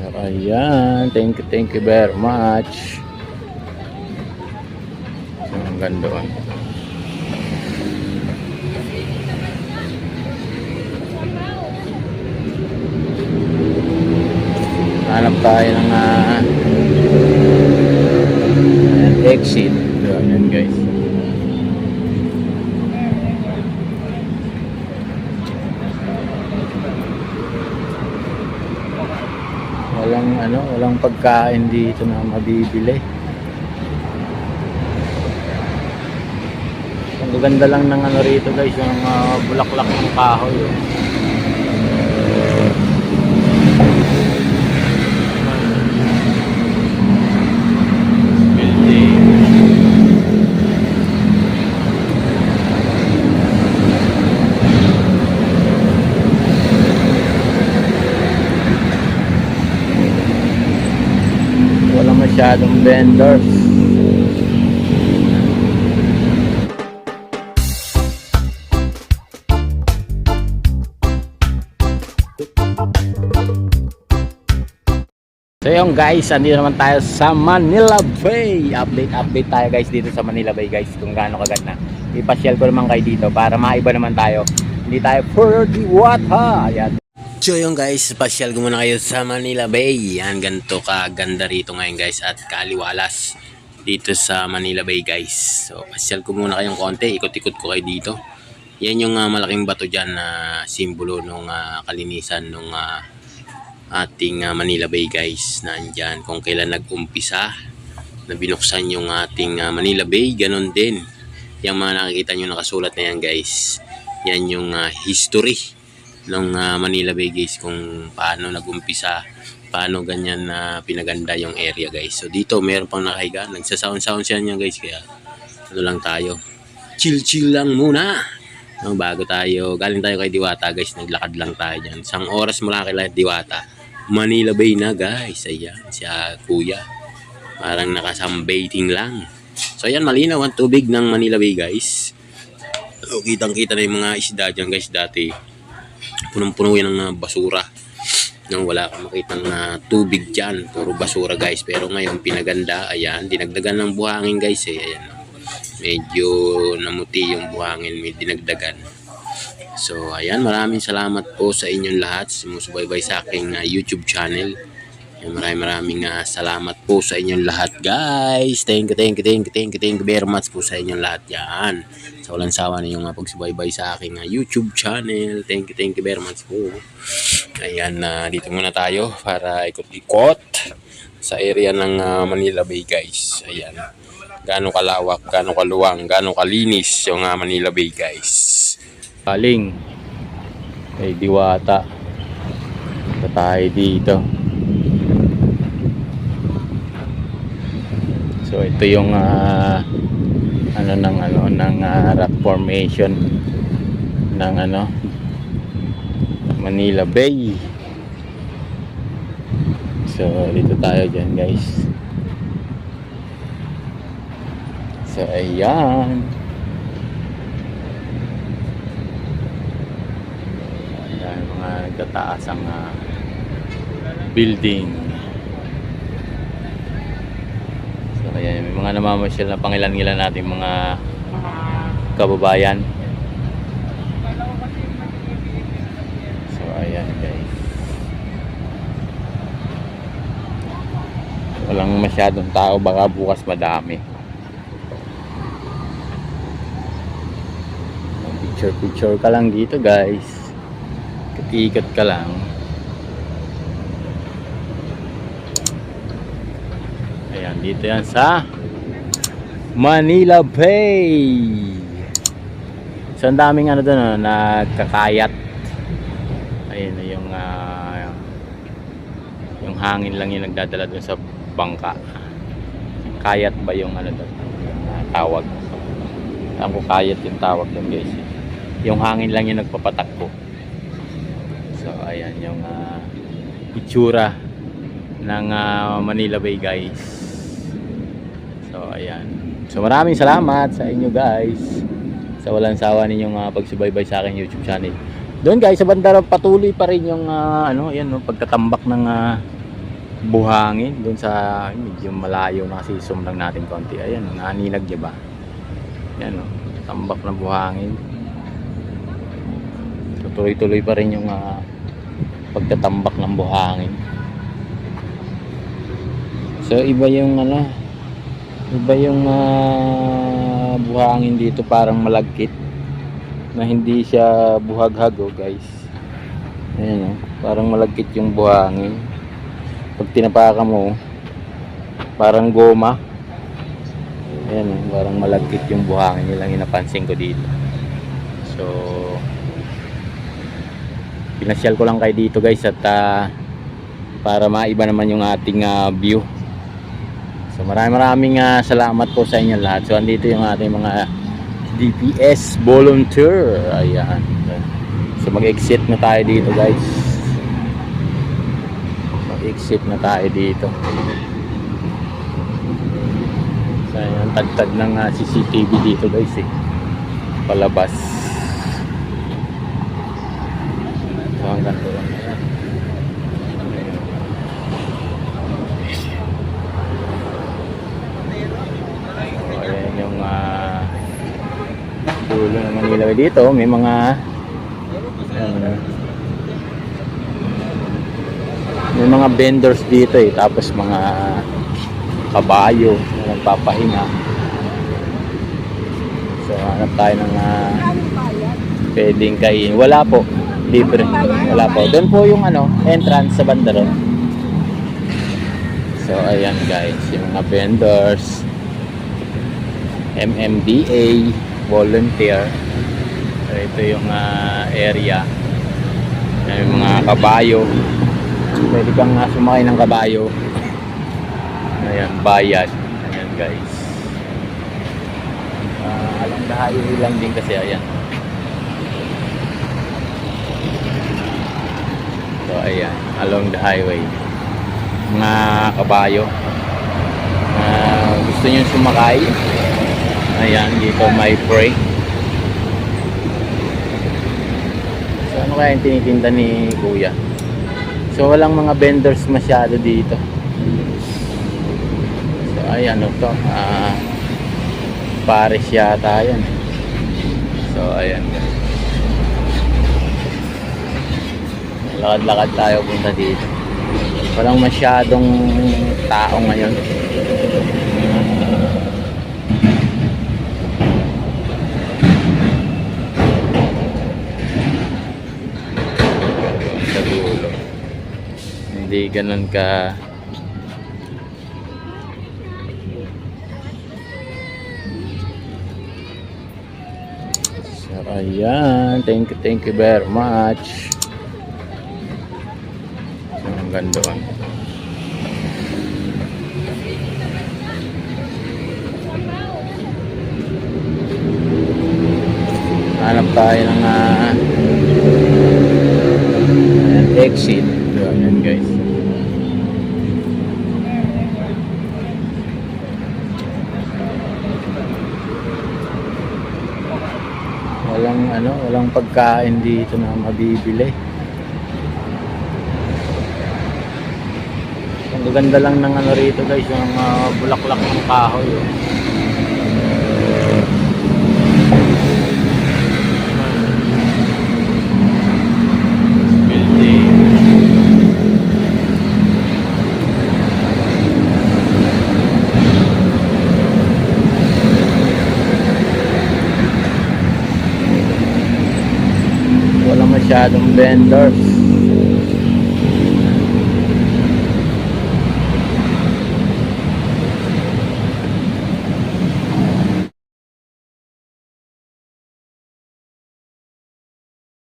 So, ayan. Thank you, thank you very much. So, ang ganda oh. Hanap tayo ng ayan, exit. Ayan guys. Walang walang pagkain dito na mabibili. Ang ganda lang ng ano rito guys, yung ah, bulaklak ng kahoy. Oh. Building. Wala masyadong vendors. So yung guys, andito naman tayo sa Manila Bay. Update, update tayo guys dito sa Manila Bay guys kung gaano kaganda. Ipasyal ko naman kayo dito para maiba naman tayo. Hindi tayo for diwata. Ayan. So yung guys, pasyal ko muna kayo sa Manila Bay. Yan, ganito kaganda rito ngayon guys at kaliwalas dito sa Manila Bay guys. So pasyal ko muna kayong konti, ikot-ikot ko kayo dito. Yan yung ah, malaking bato dyan na simbolo nung ah, kalinisan nung ah, ating ah, Manila Bay guys na andyan kung kailan nag-umpisa na binuksan yung ating ah, Manila Bay ganon din yung mga nakikita nyo nakasulat na yan guys yan yung ah, history ng ah, Manila Bay guys kung paano nag-umpisa paano ganyan na pinaganda yung area guys so dito meron pang nakahiga nagsasound-sound siya niya guys kaya ano lang tayo chill chill lang muna no, bago tayo galing tayo kay Diwata guys naglakad lang tayo dyan isang oras mula kay Diwata Manila Bay na guys. Ayan, siya kuya. Parang nakasambating lang. So ayan, malinaw ang tubig ng Manila Bay guys. So, kitang kita na yung mga isda dyan guys dati. Punong-puno yan ng ah, basura. Nang wala kang makitang na tubig dyan. Puro basura guys. Pero ngayon pinaganda. Ayan, dinagdagan ng buhangin guys eh. Ayan. Medyo namuti yung buhangin. May dinagdagan. So, ayan, maraming salamat po sa inyong lahat sumusubaybay sa aking uh, YouTube channel. Ayan, maraming maraming uh, salamat po sa inyong lahat, guys. Thank you, thank you, thank you, thank you, thank you very much po sa inyong lahat yan. Sa walang sawa na yung uh, pagsubaybay sa aking uh, YouTube channel. Thank you, thank you very much po. Ayan, uh, dito muna tayo para ikot-ikot sa area ng uh, Manila Bay, guys. Ayan. Gano'ng kalawak, gano'ng kaluwang, gano'ng kalinis yung uh, Manila Bay, guys. Galing kay Diwata. Ito tayo dito. So ito yung ah, ano ng ano ng ah, rock formation ng ano Manila Bay. So dito tayo diyan, guys. So ayan. Ayan, mga nagtataas ang ah, building. So, ayan, mga namamasyal na pangilan-ilan natin mga kababayan. So, ayan guys. Walang masyadong tao, baka bukas madami. Picture-picture ka lang dito guys iikot ka lang ayan dito yan sa Manila Bay. So ang daming ano doon oh, nagkakayat. Ayun yung ah, yung hangin lang yung nagdadala doon sa bangka. Kayat ba yung ano doon tawag. Alam ko kayat yung tawag doon guys. Yung hangin lang yung nagpapatakbo. So ayan yung uh, itsura ng uh, Manila Bay guys. So ayan. So maraming salamat sa inyo guys sa walang sawa ninyong uh, pagsubaybay sa aking YouTube channel. Doon guys sa banda patuloy pa rin yung uh, ano ayan no pagtatambak ng uh, buhangin doon sa medyo malayo na kasi zoom lang natin konti. Ayan oh, naninag di ba? Yan oh, tambak na buhangin. Tuloy-tuloy pa rin yung ah, pagtatambak ng buhangin. So iba yung ano iba yung ah, buhangin dito parang malagkit na hindi siya buhaghag oh guys. Ayan oh, parang malagkit yung buhangin. Pag tinapakan mo parang goma. Ayan oh, parang malagkit yung buhangin yun lang yung napansin ko dito. So pinasyal ko lang kayo dito guys at ah, para maiba naman yung ating ah, view so maraming maraming ah, salamat po sa inyo lahat. So andito yung ating mga DPS volunteer. Ayan. So mag exit na tayo dito guys. Mag exit na tayo dito. So ayan tagtag ng ah, CCTV dito guys eh. Palabas. So hanggang doon na yan So, ayan yung ah, dulo Bay dito. May mga ayan, may mga vendors dito eh. Tapos mga kabayo na nagpapahinga. So hanap tayo ng ah, pwedeng kain. Wala po. Libre. Wala po. Doon po yung ano, entrance sa banda ron. So ayan guys, yung mga vendors. MMDA volunteer. So, ito yung ah, area. May mga kabayo. Pwede kang uh, sumakay ng kabayo. Ayan, bayad. Ayan guys. Uh, alam na highway lang din kasi ayan. So ayan, along the highway. Mga kabayo. Ah, gusto nyo sumakay? Ayan, dito may break. So ano kaya yung tinitinda ni Kuya? So walang mga vendors masyado dito. So ayan ano to, ah Paris yata yan. So ayan guys. Lakad-lakad tayo punta dito. Walang masyadong tao ngayon. Sa dulo. Hindi ganun ka So, ayan. Thank you, thank you very much. So, hanggang doon. Hanap tayo ng Ayan, exit. So, ayan guys. Walang ano, walang pagkain dito na mabibili. Ang ganda lang ng ano rito guys, yung ah, bulaklak ng kahoy. oh. Building. Wala masyadong vendors.